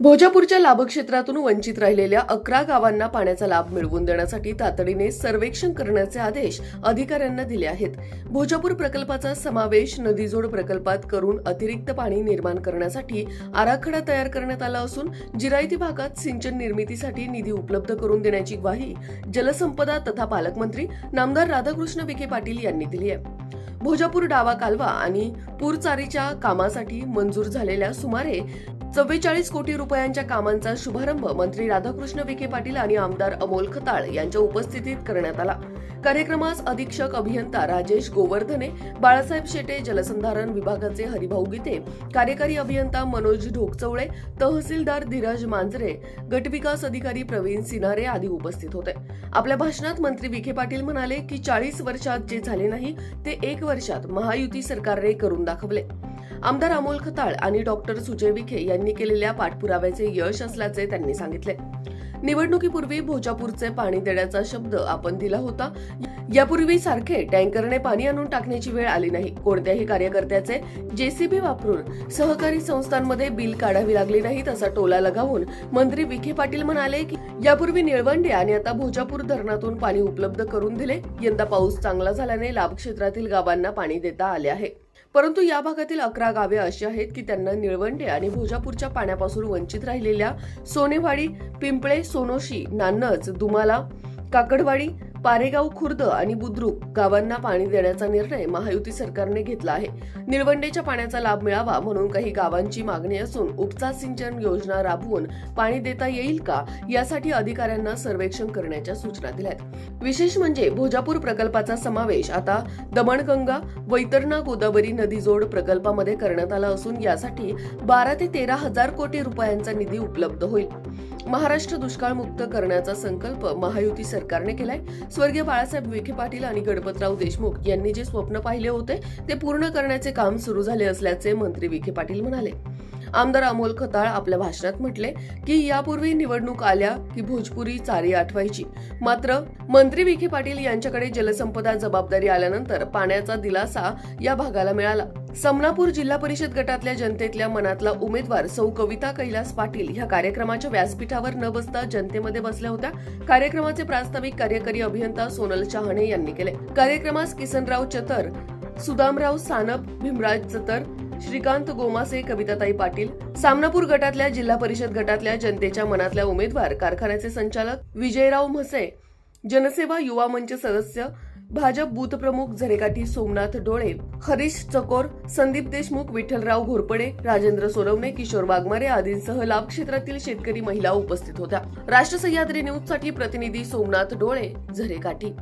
भोजापूरच्या लाभक्षेत्रातून वंचित राहिलेल्या अकरा गावांना पाण्याचा लाभ मिळवून देण्यासाठी तातडीने सर्वेक्षण करण्याचे आदेश अधिकाऱ्यांना दिले आहेत. भोजापूर प्रकल्पाचा समावेश नदीजोड प्रकल्पात करून अतिरिक्त पाणी निर्माण करण्यासाठी आराखडा तयार करण्यात आला असून जिरायती भागात सिंचन निर्मितीसाठी निधी उपलब्ध करून देण्याची ग्वाही जलसंपदा तथा पालकमंत्री नामदार राधाकृष्ण विखे पाटील यांनी दिली आहे. भोजापूर डावा कालवा आणि पूरचारीच्या कामासाठी मंजूर झालेल्या सुमारे चव्वेचाळीस कोटी रुपयांच्या कामांचा शुभारंभ मंत्री राधाकृष्ण विखे पाटील आणि आमदार अमोल खताळ यांच्या उपस्थितीत करण्यात आला. कार्यक्रमास अधीक्षक अभियंता राजेश गोवर्धने बाळासाहेब शेटे जलसंधारण विभागाचे हरिभाऊ गीते कार्यकारी अभियंता मनोज ढोकचवळे तहसीलदार धीरज मांजरे गटविकास अधिकारी प्रवीण सिनारे आदी उपस्थित होते. आपल्या भाषणात मंत्री विखे पाटील म्हणाले की चाळीस वर्षात जे झाले नाही ते एक वर्षात महायुती सरकारने करून दाखवले. आमदार अमोल खताळ आणि डॉक्टर सुजय विखे यांनी केलेल्या पाठपुराव्याचे यश असल्याचे त्यांनी सांगितले. निवडणुकीपूर्वी भोजापूरचे पाणी देण्याचा शब्द आपण दिला होता. यापूर्वी सारखे टँकरने पाणी आणून टाकण्याची वेळ आली नाही. कोणत्याही कार्यकर्त्याचे जेसीबी वापरून सहकारी संस्थांमध्ये बिल काढावी लागली नाहीत असा टोला लगावून मंत्री विखे पाटील म्हणाले की यापूर्वी निळवंडे आणि आता भोजापूर धरणातून पाणी उपलब्ध करून दिले. यंदा पाऊस चांगला झाल्याने लाभक्षेत्रातील गावांना पाणी देता आले आहे. परंतु या भागातील अकरा गावे अशी आहेत की त्यांना निळवंडे आणि भोजापूरच्या पाण्यापासून वंचित राहिलेल्या सोनेवाडी पिंपळे सोनोशी नान्नज दुमाला काकडवाडी पारेगाव खुर्द आणि बुद्रुक गावांना पाणी देण्याचा निर्णय महायुती सरकारने घेतला आहे. निळवंडेच्या पाण्याचा लाभ मिळावा म्हणून काही गावांची मागणी असून उपसा सिंचन योजना राबवून पाणी देता येईल का यासाठी अधिकाऱ्यांना सर्वेक्षण करण्याच्या सूचना दिल्या आहेत. विशेष म्हणजे भोजापूर प्रकल्पाचा समावेश आता दमणगंगा वैतरणा गोदावरी नदी जोड प्रकल्पामध्ये करण्यात आला असून यासाठी बारा ते तेरा हजार कोटी रुपयांचा निधी उपलब्ध होईल. महाराष्ट्र दुष्काळमुक्त करण्याचा संकल्प महायुती सरकारने केलाय. स्वर्गीय बाळासाहेब विखे पाटील आणि गणपतराव देशमुख यांनी जे स्वप्न पाहिले होते ते पूर्ण करण्याचे काम सुरू झाले असल्याचे मंत्री विखे पाटील म्हणाले. आमदार अमोल खताळ आपल्या भाषणात म्हटले की यापूर्वी निवडणूक आल्या की भोजपुरी चारी आठवायची. मात्र मंत्री विखे पाटील यांच्याकडे जलसंपदा जबाबदारी आल्यानंतर पाण्याचा दिलासा या भागाला मिळाला. समनापूर जिल्हा परिषद गटातल्या जनतेतल्या मनातला उमेदवार सौ कविता कैलास पाटील ह्या कार्यक्रमाच्या व्यासपीठावर न बसता जनतेमध्ये बसल्या होत्या. कार्यक्रमाचे प्रास्ताविक कार्यकारी अभियंता सोनल चहाणे यांनी केले. कार्यक्रमास किसनराव चतर सुदामराव सानप भीमराज चतर श्रीकांत गोमासे कविताताई पाटील सामनापूर गटातल्या जिल्हा परिषद गटातल्या जनतेच्या मनातल्या उमेदवार कारखान्याचे संचालक विजयराव म्हसे जनसेवा युवा मंच सदस्य भाजप बूथ प्रमुख झरेकाठी सोमनाथ डोळे हरीश चकोर संदीप देशमुख विठ्ठलराव घोरपडे राजेंद्र सोनवणे किशोर वाघमारे आदींसह लाभ क्षेत्रातील शेतकरी महिला उपस्थित होत्या. राष्ट्र सह्याद्री न्यूजसाठी प्रतिनिधी सोमनाथ डोळे झरेकाठी.